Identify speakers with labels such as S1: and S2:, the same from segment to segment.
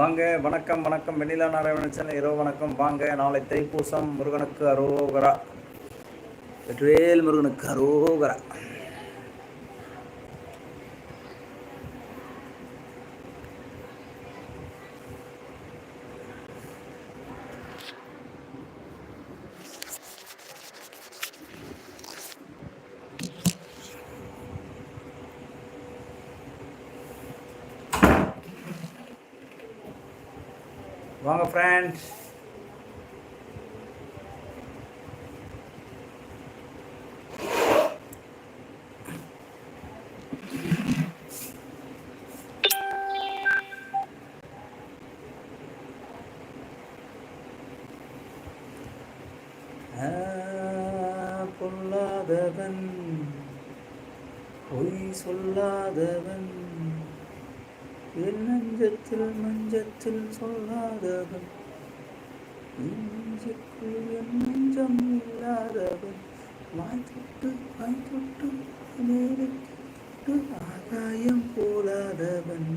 S1: வாங்க வணக்கம் வணக்கம். வெண்ணிலா நாராயணன் இரவு வணக்கம். வாங்க நாளை தைப்பூசம். முருகனுக்கு அரோகரா. வெற்றிவேல் முருகனுக்கு அரோகரா. வாங்க ஃப்ரெண்ட்ஸ் பொல்லாதவன் பொய் சொல்லாதவன் என் நெஞ்சத்தில் மஞ்சத்தில் சொல்லாதவன் என் நெஞ்சுக்குள் என் நெஞ்சம் இல்லாதவன் வாய் தொட்டு வாய் தொட்டு நேரிட்டு ஆகாயம் போலாதவன்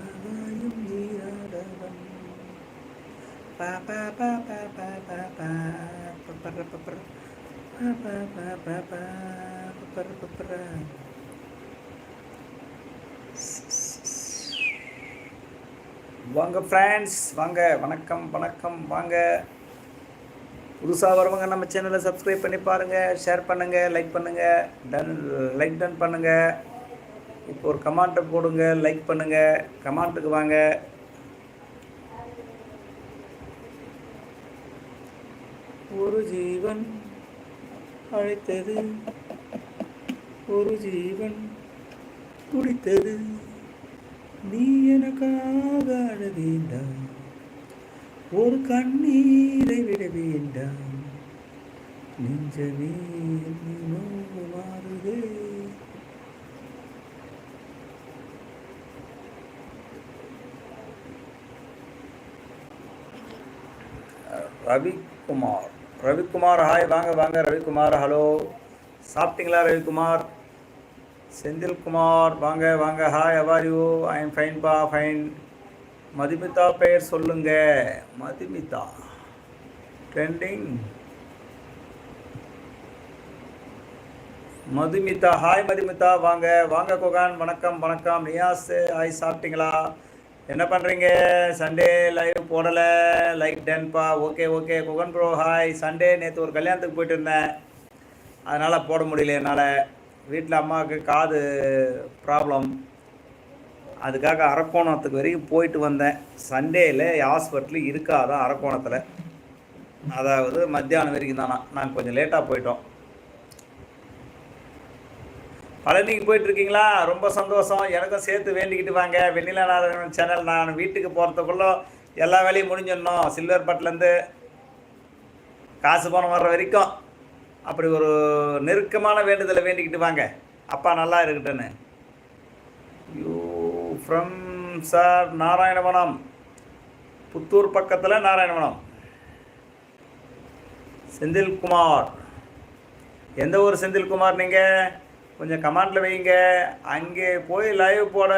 S1: ஆகாயம் நீராதவன் பா பா பா பா பா பா பா பப்பர பப்பர பா பா பா பா பா பப்பர பப்பர வாங்க ஃப்ரெண்ட்ஸ் வாங்க வணக்கம் வணக்கம் வாங்க புதுசாக வரவங்க நம்ம சேனலை சப்ஸ்கிரைப் பண்ணி பாருங்கள் ஷேர் பண்ணுங்கள் லைக் பண்ணுங்கள் டன் லைக் டன் பண்ணுங்கள் இப்போ ஒரு கமெண்ட்டை போடுங்க லைக் பண்ணுங்கள் கமெண்ட்டுக்கு வாங்க. ஒரு ஜீவன் அழைத்தது ஒரு ஜீவன் துடித்தது நீ எனக்காக அழ ஒரு கண்ணீரை விட வேண்டாம். நெஞ்சமே நோவு மாறுதே. ரவிக்குமார். ரவிக்குமார் ஹாய் வாங்க வாங்க ரவிக்குமார் ஹலோ சாப்பிட்டீங்களா ரவிக்குமார்? செந்தில்குமார் வாங்க வாங்க hi how are you I am fine பா ஃபைன் மதுமிதா பெயர் சொல்லுங்க. Madhumitha. Trending Madhumitha hi Madhumitha. வாங்க வாங்க கோகான். வணக்கம் வணக்கம். நியாஸ் ஹாய் சாப்பிட்டீங்களா? என்ன பண்ணுறீங்க சண்டே லைவ் போடலை. Like டென்பா okay okay Guhan bro hi Sunday நேற்று ஒரு கல்யாணத்துக்கு போயிட்டு இருந்தேன். அதனால் போட முடியல என்னால். வீட்டில் அம்மாவுக்கு காது ப்ராப்ளம் அதுக்காக அரக்கோணத்துக்கு வரைக்கும் போயிட்டு வந்தேன். சண்டேயில் ஹாஸ்பிட்டல் இருக்காதான் அரக்கோணத்தில்? அதாவது மத்தியானம் வரைக்கும் தானா. நாங்கள் கொஞ்சம் லேட்டாக போயிட்டோம். பழனிக்கு போயிட்டுருக்கீங்களா ரொம்ப சந்தோஷம். எனக்கும் சேர்த்து வேண்டிக்கிட்டு வாங்க. வெண்ணிலா நாராயணன் சேனல். நான் வீட்டுக்கு போகிறதுக்குள்ளே எல்லா வேலையும் முடிஞ்சிடணும். சில்வர் பட்லேருந்து காசு பணம் வர்ற வரைக்கும். அப்படி ஒரு நெருக்கமான வேண்டுதலை வேண்டிக்கிட்டு வாங்க. அப்பா நல்லா இருக்கட்டுன்னு ஃப்ரம் சார் நாராயணவனம். புத்தூர் பக்கத்தில் நாராயணவனம். செந்தில்குமார். எந்த ஊர் செந்தில்குமார் நீங்கள் கொஞ்சம் கமெண்டில் வைங்க. அங்கே போய் லைவ் போட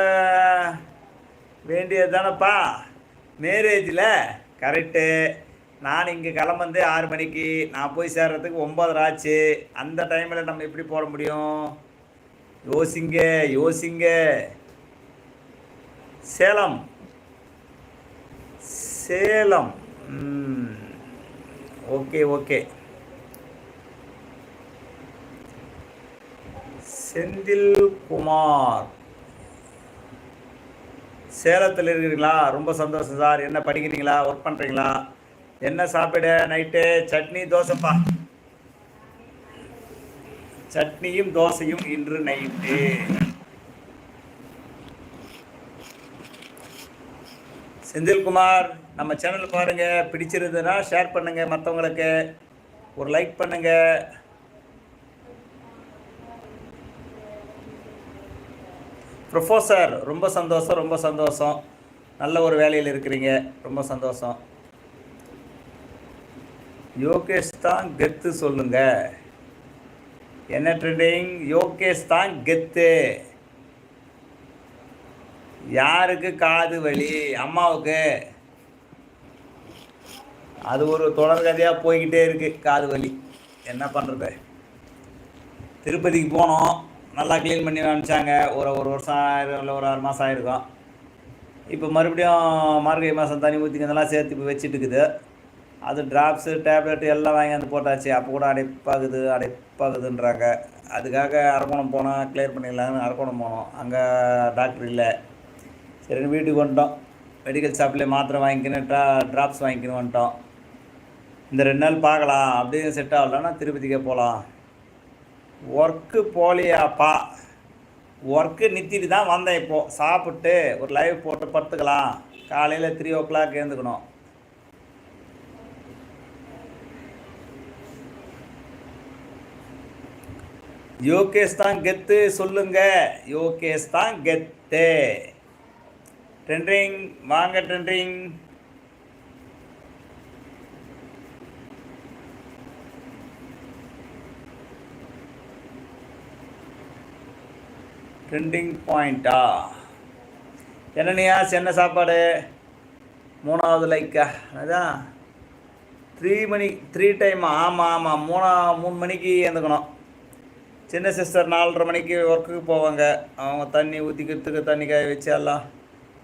S1: வேண்டியது தானேப்பா? மேரேஜில் கரெக்டு நான் இங்கே கிளம்பந்து ஆறு மணிக்கு. நான் போய் சேர்றதுக்கு ஒம்பது ஆச்சு. அந்த டைமில் நம்ம எப்படி போட முடியும்? யோசிங்க யோசிங்க. சேலம். சேலம். Okay okay. செந்தில் குமார் சேலத்தில் இருக்கிறீங்களா? ரொம்ப சந்தோஷம் சார். என்ன படிக்கிறீங்களா? ஒர்க் பண்ணுறீங்களா என்ன சாப்பிட நைட்டு சட்னி தோசைப்பா. சட்னியும் தோசையும் இன்று நைட்டு செந்தில்குமார் நம்ம சேனல் பாருங்க. பிடிச்சிருந்ததுன்னா ஷேர் பண்ணுங்க மற்றவங்களுக்கு ஒரு லைக் பண்ணுங்க. ப்ரொஃபஸர் ரொம்ப சந்தோஷம் ரொம்ப சந்தோஷம். நல்ல ஒரு வேலையில் இருக்கிறீங்க. ரொம்ப சந்தோஷம். யோகேஷ் தான் கெத்து சொல்லுங்க. என்ன ட்ரெண்டிங் யோகேஷ் தான் கெத்து. யாருக்கு காது வலி? அம்மாவுக்கு. அது ஒரு தொடர்கதையாக போய்கிட்டே இருக்குது காது வலி. என்ன பண்ணுறது திருப்பதிக்கு போனோம். நல்லா க்ளீன் பண்ணி அனுப்பிச்சாங்க ஒரு ஒரு வருஷம் ஆயிரம் இல்லை ஒரு ஆறு மாதம் ஆயிருக்கும். இப்போ மறுபடியும் மார்கழி மாதம் தண்ணி ஊற்றிக்கிறதெல்லாம் சேர்த்து இப்போ வச்சுட்டு இருக்குது அது ட்ராப்ஸு டேப்லெட் எல்லாம் வாங்கி வந்து போட்டாச்சு. அப்போ கூட அடைப்பாகுது அடைப்பாகுதுன்றாங்க. அதுக்காக அரக்கோணம் போனோம் கிளியர் பண்ணிடலான்னு அரக்கோணம் போனோம். அங்கே டாக்டர் இல்லை. சரின்னு வீட்டுக்கு வந்துட்டோம். மெடிக்கல் ஷாப்லேயே மாத்திரை வாங்கிக்கணும் ட்ரா ட்ராப்ஸ் வாங்கிக்கணும் வந்துட்டோம். இந்த ரெண்டு நாள் பார்க்கலாம். அப்படியே செட் ஆகலன்னா திருப்பதிக்கே போகலாம். ஒர்க்கு போலியாப்பா ஒர்க்கு நித்திட்டு தான் வந்தேன் இப்போது சாப்பிட்டு ஒரு லைவ் போட்டு படுத்துக்கலாம். காலையில் த்ரீ ஓ கிளாக் எழுந்துக்கணும். யோகேஷ் தான் கெத்து சொல்லுங்க. யோகேஷ் தான் கெத்து. ட்ரெண்டிங் வாங்க ட்ரெண்டிங் ட்ரெண்டிங் பாயிண்ட்டா என்னனியா என்ன சாப்பாடு? மூணாவது லைக்கா அதான் த்ரீ மணி த்ரீ டைம் ஆமாம் ஆமாம் மூணா மூணு மணிக்கு எழுந்துக்கணும். சின்ன சிஸ்டர் நாலரை மணிக்கு ஒர்க்குக்கு போவாங்க. அவங்க தண்ணி ஊற்றிக்கிறதுக்கு தண்ணி காய வச்சு எல்லாம்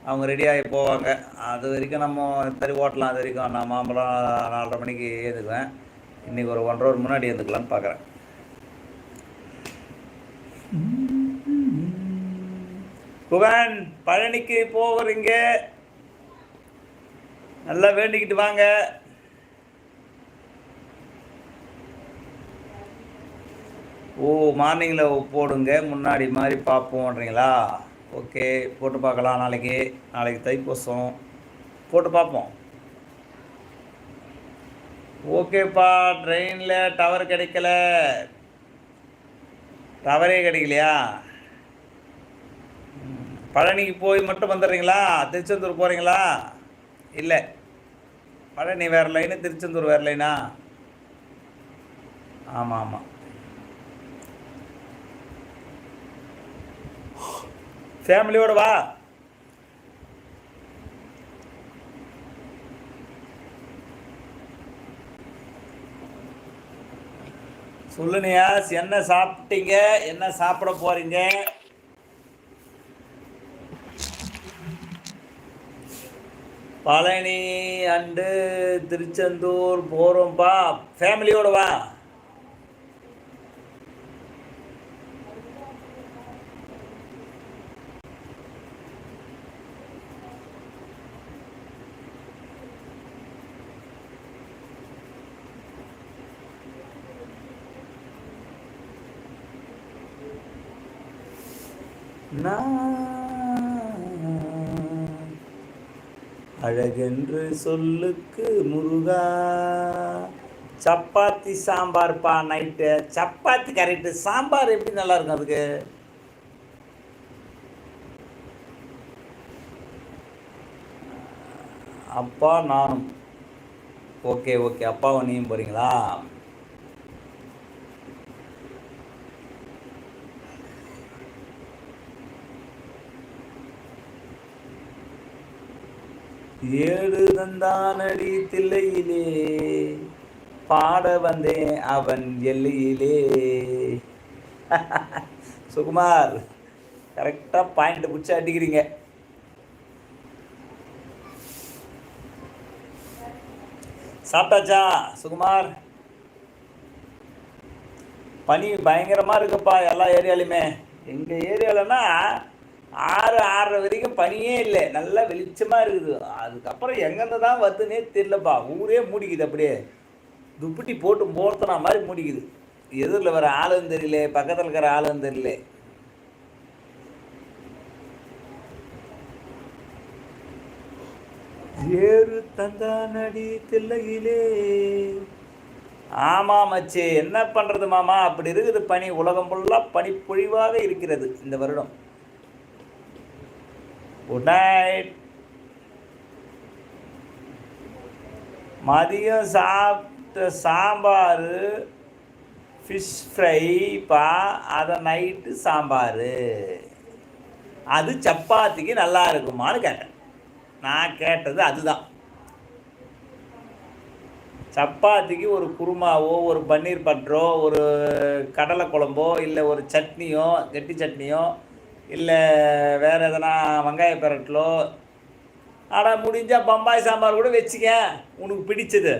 S1: அவங்க ரெடியாகி போவாங்க. அது வரைக்கும் நம்ம தறி ஓட்டலாம். அது வரைக்கும் நான் மாம்பழம் நாலரை மணிக்கு ஏந்துக்குவேன். இன்றைக்கி ஒரு ஒன்றரை ஒரு முன்னாடி ஏந்துக்கலான்னு பார்க்குறேன். குகன் பழனிக்கு போகிறீங்க நல்லா வேண்டிக்கிட்டு வாங்க. ஓ மார்னிங்கில் போடுங்க. முன்னாடி மாதிரி பார்ப்போன்றீங்களா? ஓகே போட்டு பார்க்கலாம். நாளைக்கு நாளைக்கு தைப்பூசம். போட்டு பார்ப்போம். ஓகேப்பா ட்ரெயினில் டவர் கிடைக்கல. டவரே கிடைக்கலையா? பழனிக்கு போய் மட்டும் வந்துடுறீங்களா? திருச்செந்தூர் போகிறீங்களா இல்லை. பழனி வேறு லைனு திருச்செந்தூர் வேறு லைனா ஆமாம் ஆமாம் ஃபேமிலியோட வா. சொல்லுனியா என்ன சாப்பிட்டீங்க? என்ன சாப்பிட போறீங்க? பழனி அண்டு திருச்செந்தூர் போகிறோம்ப்பா ஃபேமிலியோட வா நான் அழகென்று சொல்லுக்கு முருகா. சப்பாத்தி சாம்பார்ப்பா நைட்டு சப்பாத்தி கரெக்டு சாம்பார் எப்படி நல்லா இருக்கும் அதுக்கு? அப்பா நானும் ஓகே ஓகே அப்பாவும் நீயும் போகிறீங்களா ஏழு தந்தானடி தில்லையிலே பாட வந்தேன் அவன் எல்லையிலே. சுகுமார் கரெக்டாக பாயிண்ட் பிடிச்சி அடிக்கிறீங்க. சாப்பிட்டாச்சா சுகுமார்? பனி பயங்கரமாக இருக்குப்பா எல்லா ஏரியாலையுமே. எங்கள் ஏரியாலன்னா ஆறு ஆறரை வரைக்கும் பனியே இல்லை. நல்லா வெளிச்சமாக இருக்குது. அதுக்கப்புறம் எங்கேருந்து தான் வருதுன்னே தெரியலப்பா. ஊரே மூடிக்குது அப்படியே. துப்பட்டி போட்டு போர்த்தனா மாதிரி மூடிக்குது. எதிரில் வர ஆளும் தெரியல பக்கத்தில் இருக்கிற ஆளும் தெரியல. ஏறு தந்தானடி தில்லையிலே. ஆமாம் மச்சே. என்ன பண்ணுறது மாமா? அப்படி இருக்குது பனி. உலகம் ஃபுல்லாக பனிப்பொழிவாக இருக்கிறது இந்த வருடம். குட் நைட் மதியம் சாப்பிட்ட சாம்பார் ஃபிஷ் ஃப்ரைப்பா அதை நைட்டு சாம்பார். அது சப்பாத்திக்கு நல்லா இருக்குமான்னு கேட்டேன். நான் கேட்டது அதுதான். சப்பாத்திக்கு ஒரு குருமாவோ ஒரு பன்னீர் பட்டரோ ஒரு கடலை குழம்போ இல்லை ஒரு சட்னியோ கெட்டி சட்னியோ இல்லை வேறு எதனா வெங்காய பெரட்டலோ ஆனால் முடிஞ்சால் பம்பாய் சாம்பார் கூட வச்சுக்க உனக்கு பிடிச்சது.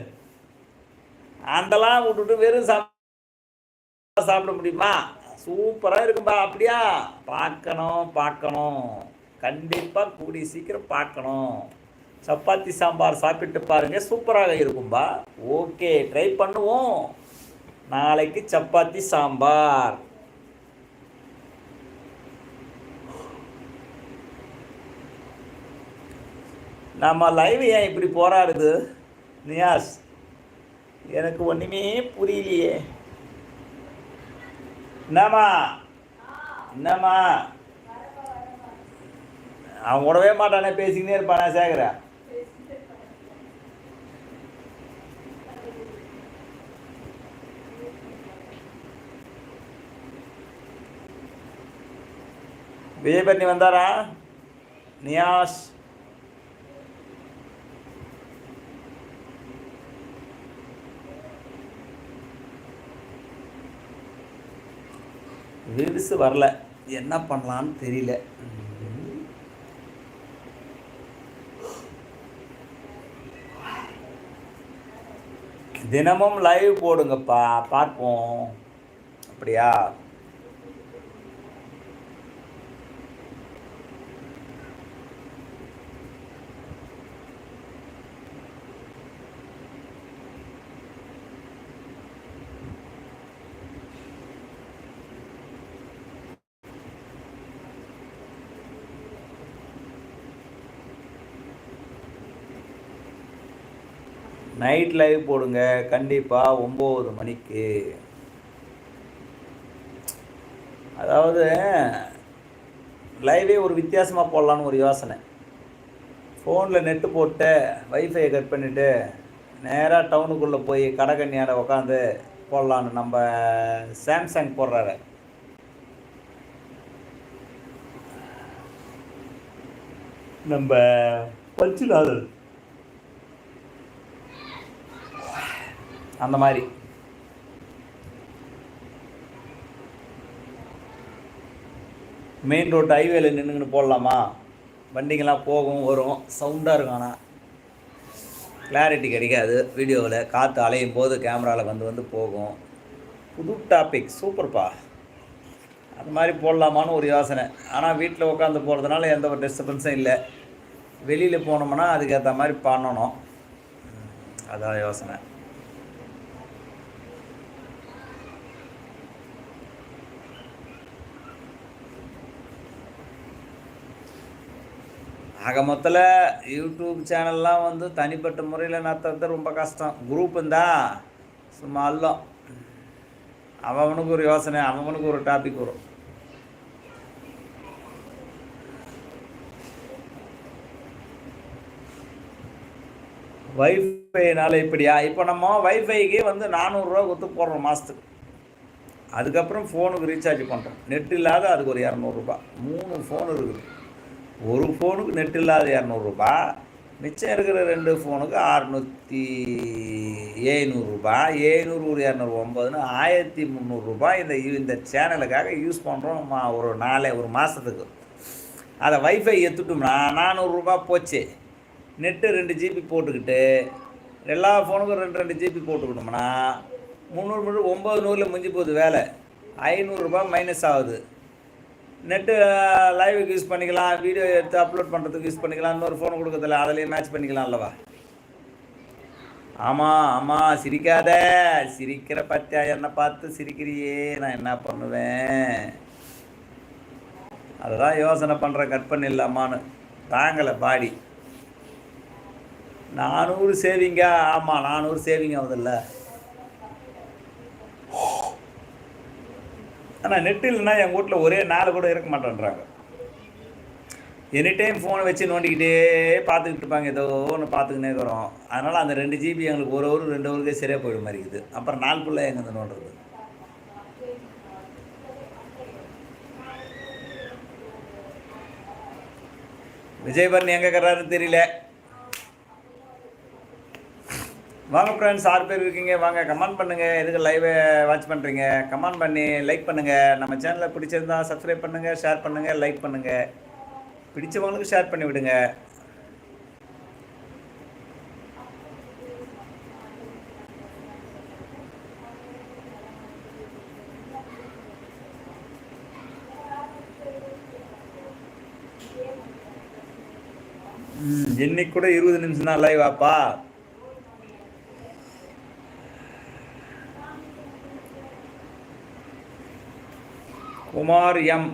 S1: அந்தலாம் விட்டுட்டு வெறும் சாம்பார் சாப்பிட முடியுமா? சூப்பராக இருக்கும்பா அப்படியா? பார்க்கணும் பார்க்கணும். கண்டிப்பாக கூடி சீக்கிரம் பார்க்கணும். சப்பாத்தி சாம்பார் சாப்பிட்டு பாருங்க சூப்பராக இருக்கும்பா. ஓகே ட்ரை பண்ணுவோம். நாளைக்கு சப்பாத்தி சாம்பார். நம்ம லைவ் ஏன் இப்படி போராடுது? நியாஸ் எனக்கு ஒன்றுமே புரியலையே. என்னம்மா? என்னம்மா? அவன் விடவே மாட்டானே பேசிக்கிட்டே இருப்பானா சேகர. பண்ணி வந்தாரா? நியாஸ். விரிசு வரல. என்ன பண்ணலான்னு தெரியல. தினமும் லைவ் போடுங்கப்பா. பார்ப்போம். அப்படியா? நைட் லைவ் போடுங்க. கண்டிப்பாக ஒம்பது மணிக்கு. அதாவது லைவே ஒரு வித்தியாசமாக போடலான்னு ஒரு யோசனை. ஃபோனில் நெட்டு போட்டு வைஃபையை கட் பண்ணிவிட்டு நேராக டவுனுக்குள்ளே போய் கடைக்கண்ணியாட உட்காந்து போடலான்னு நம்ம சாம்சங் போடுறாரு. நம்ம பஞ்சுநாதர் அந்த மாதிரி. மெயின் ரோட் ஹைவேல நின்றுங்கன்னு போடலாமா? வண்டிங்கெல்லாம் போகும் வரும். சவுண்டாக இருக்கும் ஆனால் கிளாரிட்டி கிடைக்காது. வீடியோவில் காற்று அலையும் போது கேமராவில் வந்து வந்து போகும். புது டாபிக் சூப்பர்ப்பா அது மாதிரி போடலாமான்னு ஒரு யோசனை. ஆனால் வீட்டில் உட்காந்து போகிறதுனால எந்த ஒரு டிஸ்டர்பன்ஸும் இல்லை. வெளியில் போனோம்னா அதுக்கேற்ற மாதிரி பண்ணணும். அதான் யோசனை. ஆக மொத்தத்தில் யூடியூப் சேனல்லாம் வந்து தனிப்பட்ட முறையில் நடத்துறது ரொம்ப கஷ்டம். குரூப் இருந்தா சும்மா அல்லம். அவனுக்கு ஒரு யோசனை அவனுக்கு ஒரு டாபிக் வரும். வைஃபைனால இப்படியா? இப்போ நம்ம வைஃபைக்கு வந்து நானூறுரூவா கொடுத்து போடுறோம் மாதத்துக்கு அதுக்கப்புறம் ஃபோனுக்கு ரீசார்ஜ் பண்ணுறோம் நெட் இல்லாத அதுக்கு ஒரு இரநூறுபா மூணு ஃபோன் இருக்குது. ஒரு ஃபோனுக்கு நெட் இல்லாத இரநூறுபா மிச்சம் இருக்கிற ரெண்டு ஃபோனுக்கு அறுநூற்றி ஏழ்நூறுபா ஏழ்நூறு ஒரு இரநூறு ஒம்பதுன்னு ஆயிரத்தி முந்நூறுரூபா இந்த இந்த சேனலுக்காக யூஸ் பண்ணுறோம் மா ஒரு நாளே ஒரு மாதத்துக்கு அதை வைஃபை எடுத்துட்டோம்னா நானூறுரூபா போச்சு. நெட்டு ரெண்டு ஜிபி போட்டுக்கிட்டு எல்லா ஃபோனுக்கும் ரெண்டு ரெண்டு ஜிபி போட்டுக்கிட்டோம்னா முந்நூறு முந்நூறு ஒம்பது நூறில் முடிஞ்சு போகுது வேலை. ஐநூறுரூபா மைனஸ் ஆகுது. நெட்டு லைவுக்கு யூஸ் பண்ணிக்கலாம். வீடியோ எடுத்து அப்லோட் பண்ணுறதுக்கு யூஸ் பண்ணிக்கலாம். இன்னொரு ஃபோன் கொடுக்கறதில்ல அதிலேயே மேட்ச் பண்ணிக்கலாம் அல்லவா? ஆமாம் ஆமாம் சிரிக்காத. சிரிக்கிற பத்தியா? என்னை பார்த்து சிரிக்கிறியே. நான் என்ன பண்ணுவேன்? அதுதான் யோசனை பண்ணுறேன் கட் பண்ணிடலாமான்னு தாங்கலை பாடி. நானூறு சேவிங்கா ஆமாம் நானூறு சேவிங் ஆகுதுல்ல ஆனால் நெட் இல்லைன்னா எங்கள் வீட்டில் ஒரே நாள் கூட இருக்க மாட்டேன்றாங்க. எனி டைம் ஃபோனை வச்சு நோண்டிக்கிட்டே பார்த்துக்கிட்டு இருப்பாங்க. ஏதோ ஒன்று பார்த்துக்கினே இருக்கிறோம். அதனால் அந்த ரெண்டு ஜிபி எங்களுக்கு ஒரு ஒரு ரெண்டு ஊருக்கே சரியாக போயிடும் மாதிரி இருக்குது. அப்புறம் நாள் ஃபுல்லாக எங்கே நோண்டுறது? விஜயபரன் எங்கே இருக்கிறாருன்னு தெரியல. வாங்க ஃப்ரெண்ட்ஸ் ஆறு பேர் இருக்கீங்க. வாங்க கமெண்ட் பண்ணுங்கள் எதுக்கு லைவை வாட்ச் பண்ணுறீங்க கமெண்ட் பண்ணி லைக் பண்ணுங்கள் நம்ம சேனலை பிடிச்சிருந்தா சப்ஸ்கிரைப் பண்ணுங்கள் ஷேர் பண்ணுங்கள் லைக் பண்ணுங்கள் பிடிச்சவங்களுக்கு ஷேர் பண்ணி விடுங்க. இன்னைக்கு கூட இருபது நிமிஷம் தான் லைவாப்பா குமார் எம்.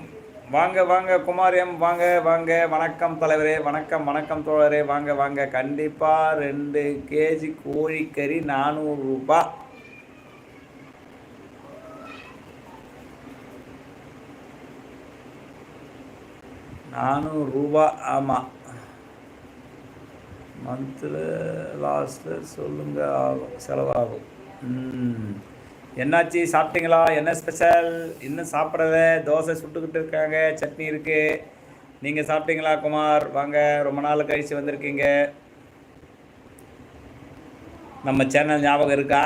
S1: வாங்க வாங்க குமார் எம். வாங்க வாங்க. வணக்கம் தலைவரே வணக்கம் வணக்கம் தோழரே. வாங்க வாங்க. கண்டிப்பாக ரெண்டு கேஜி கோழிக்கறி நானூறு ரூபாய் நானூறு ரூபா ஆமாம் மந்தில் லாஸ்ட்டில் சொல்லுங்கள் ஆகும் செலவாகும். ம். என்னாச்சு சாப்பிட்டீங்களா? என்ன ஸ்பெஷல் இன்னும் சாப்பிட்றத தோசை சுட்டுக்கிட்டு இருக்காங்க. சட்னி இருக்குது நீங்கள் சாப்பிட்டீங்களா குமார்? வாங்க ரொம்ப நாள் கழிச்சு வந்திருக்கீங்க. நம்ம சேனல் ஞாபகம் இருக்கா?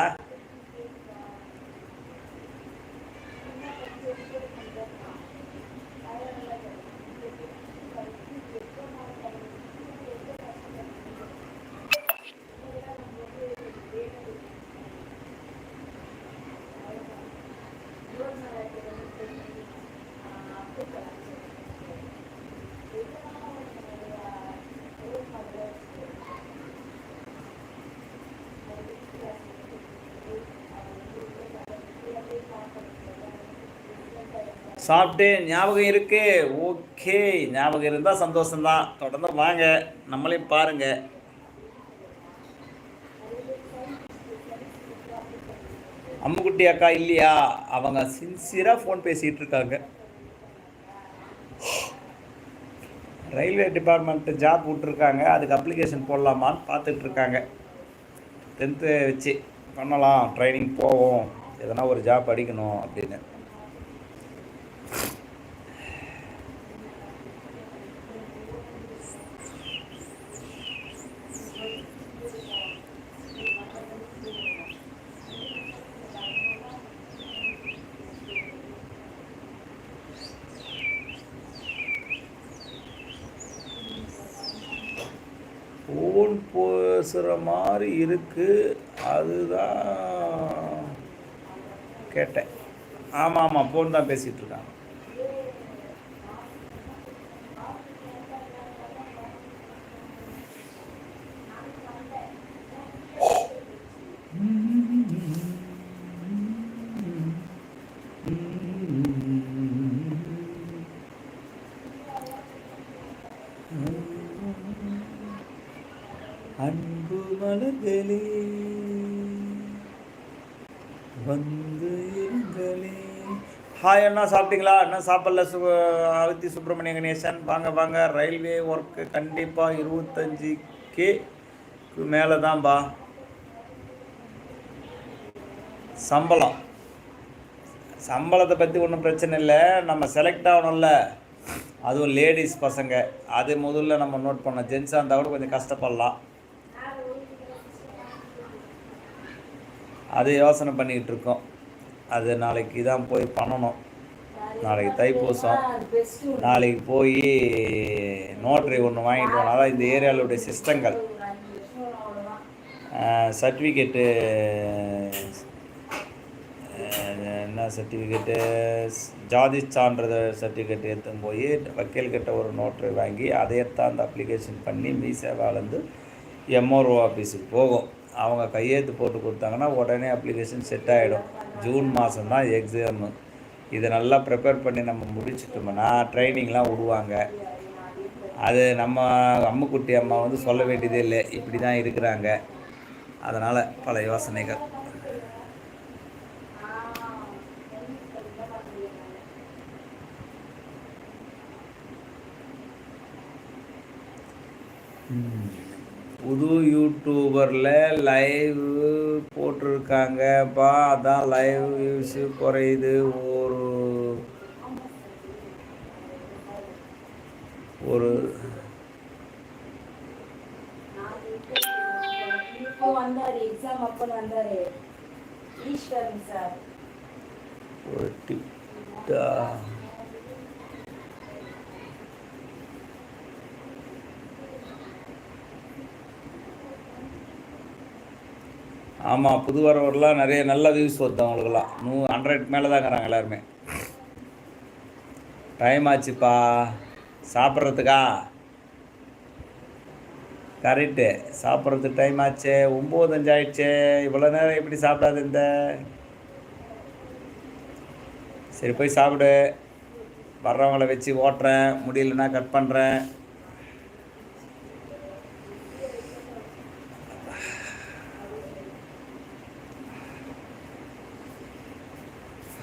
S1: சாப்பிட்டு ஞாபகம் இருக்கு? ஓகே. ஞாபகம் இருந்தால் சந்தோஷம்தான் தொடர்ந்து வாங்க. நம்மளையும் பாருங்க. அம்முக்குட்டி அக்கா இல்லையா? அவங்க சின்சியராக ஃபோன் பேசிகிட்டு இருக்காங்க. ரயில்வே டிபார்ட்மெண்ட் ஜாப் விட்ருக்காங்க அதுக்கு அப்ளிகேஷன் போடலாமான்னு பார்த்துட்டு இருக்காங்க. டென்த்து வச்சு பண்ணலாம். ட்ரைனிங் போவோம். எதனா ஒரு ஜாப் அடிக்கணும் அப்படின்னு. ஃபோன் பேசுகிற மாதிரி இருக்குது அதுதான் கேட்டேன். ஆமாம் ஆமாம் ஃபோன் தான் பேசிகிட்ருக்காங்க இருக்காங்க அன்பு மலர்களே வந்து இருங்களே என்ன சாப்பிட்டீங்களா? என்ன சாப்பிடல. சு அவித்தி சுப்பிரமணிய கணேசன். வாங்க வாங்க. ரயில்வே ஒர்க்கு கண்டிப்பாக இருபத்தஞ்சிக்கு மேலே தான்பா சம்பளம். சம்பளத்தை பற்றி ஒன்றும் பிரச்சனை இல்லை. நம்ம செலக்ட் ஆகணும்ல. அதுவும் லேடிஸ் பசங்க. அது முதல்ல நம்ம நோட் பண்ணோம் ஜென்ஸாக இருந்தால் கூட கொஞ்சம் கஷ்டப்படலாம். அது யோசனை பண்ணிக்கிட்டு இருக்கோம். அது நாளைக்கு தான் போய் பண்ணணும். நாளைக்கு தைப்பூசம். நாளைக்கு போய் நோட்டரி ஒன்று வாங்கிட்டு போனால் அதான் இந்த ஏரியாவிலுடைய சிஸ்டங்கள். சர்டிஃபிகேட்டு என்ன சர்டிஃபிகேட்டு? ஜாதி சான்றிதழ் சர்டிஃபிகேட் எடுத்துன்னு போய் வக்கீல்கிட்ட ஒரு நோட்ரி வாங்கி அதையத்தான் அந்த அப்ளிகேஷன் பண்ணி மீ சேவாலேருந்து எம்ஆர்ஓ ஆஃபீஸுக்கு போகும். அவங்க கையெழுத்து போட்டு கொடுத்தாங்கன்னா உடனே அப்ளிகேஷன் செட் ஆகிடும் ஜூன் மாதம் தான் எக்ஸாமு இதை நல்லா ப்ரிப்பேர் பண்ணி நம்ம முடிச்சிட்டோம்னா ட்ரைனிங்லாம் விடுவாங்க. அது நம்ம அம்முக்குட்டி அம்மா வந்து சொல்ல வேண்டியதே இல்லை. இப்படி தான் இருக்கிறாங்க. அதனால் பல யோசனைகள். புது யூடியூபரில் லைவ் போட்டிருக்காங்கப்பா. அதான் லைவ் வியூஸ் குறையுது. ஒரு ஒரு எக்ஸாம் ஆமாம் புது வரவரெலாம் நிறைய நல்ல வியூஸ் வருது அவங்களுக்குலாம் நூ ஹண்ட்ரட் மேலே தாங்கிறாங்க எல்லாருமே. டைம் ஆச்சுப்பா. சாப்பிட்றதுக்கா? கரெக்டு சாப்பிட்றதுக்கு டைம் ஆச்சு. ஒம்பது அஞ்சு இவ்வளோ நேரம் எப்படி சாப்பிடாது இந்த? சரி போய் சாப்பிடு. வர்றவங்கள வச்சு ஓட்டுறேன். முடியலன்னா கட் பண்ணுறேன்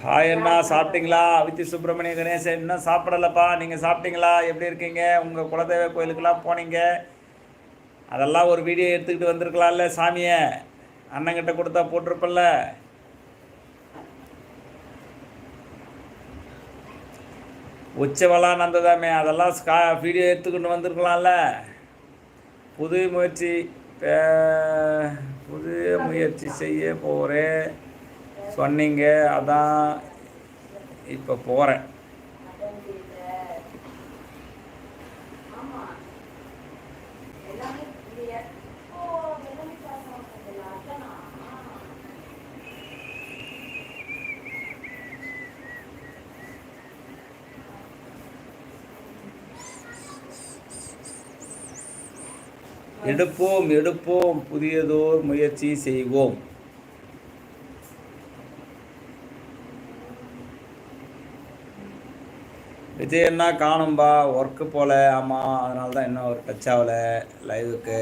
S1: ஹாய் அண்ணா சாப்பிட்டீங்களா? வித்தி சுப்பிரமணிய கணேசன் இன்னும் சாப்பிடலப்பா. நீங்கள் சாப்பிட்டீங்களா? எப்படி இருக்கீங்க? உங்கள் குலதெய்வ கோயிலுக்கெல்லாம் போனீங்க? அதெல்லாம் ஒரு வீடியோ எடுத்துக்கிட்டு வந்திருக்கலாம்ல சாமியை. அண்ணங்கிட்ட கொடுத்தா போட்டிருப்பல்ல. உச்சவெல்லாம் நந்ததாமே அதெல்லாம் ஸ்கா வீடியோ எடுத்துக்கிட்டு வந்திருக்கலாம்ல. புது முயற்சி புது முயற்சி செய்ய போகிறேன் சொன்னீங்க அதான் இப்போ போகிறேன் எடுப்போம் எடுப்போம் புதியதோர் முயற்சி செய்வோம். விஜயண்ணா காணும்பா ஒர்க்கு போல. ஆமாம் அதனால தான் இன்னும் ஒரு டச் ஆகலை. லைவுக்கு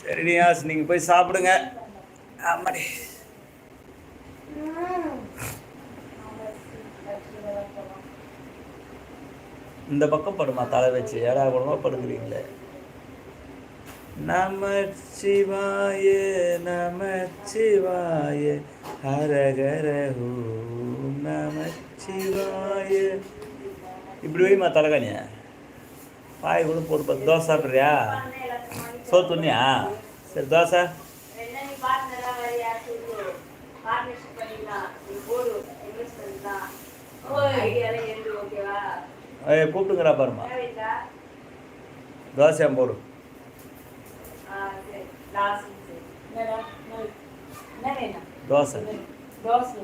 S1: சரி நியாஸ் நீங்கள் போய் சாப்பிடுங்க. ஆமாடி. இந்த பக்கம் படுமா தலை வச்சு? ஏடா கூடமா படுக்கிறீங்களே? நமச்சிவாய நமச்சிவாய ஹரஹர ஓம் நமச்சிவாய. இப்படி வைமா தலைகாணியா? பாய் கூட போட்டு பார்த்து தோசை சாப்பிட்றியா? சோறு துண்ணியா? சரி தோசை.
S2: என்ன பண்ணிக்கலாம். நீ போடு, invest பண்ணிக்கலாம். idea எல்லாம் எழுது, okay வா?
S1: ஏய் கூப்பிட்டுங்கிறா பாருமா
S2: தேவையில்லா?
S1: தோசையா போடு? தோசை.
S2: தோசை.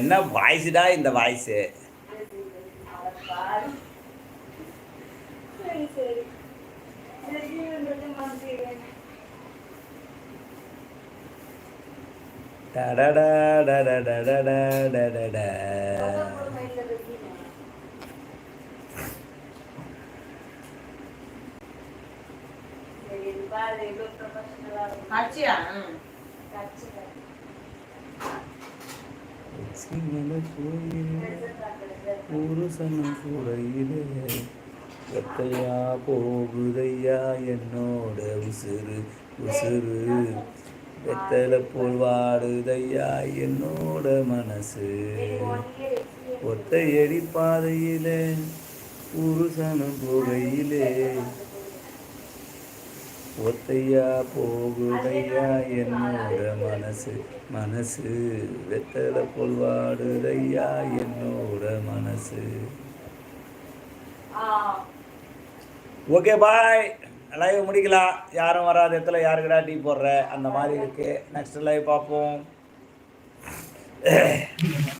S1: என்ன வாய்ஸுடா இந்த வாய்ஸு
S2: அட
S1: டடடா டடடா. சிங்கள கோயிலே ஒரு சனம் கூடையிலே எத்தையா போகுதையா என்னோட உசுறு உசுறு. வெத்தலை போல் வாடுதையா என்னோட மனசு. ஒத்தையடி பாதையிலே புருஷனும் கூடையிலே ஒத்தையா போகுதையா என்னோட மனசு. மனசு வெத்தலை போல் வாடுதையா என்னோட மனசு. Okay bye. லைவ் முடிக்கலாம். யாரும் வராத இடத்துல யாருக்கடா டீ போடுற? அந்த மாதிரி இருக்கு. நெக்ஸ்ட் லைவ் பார்ப்போம்.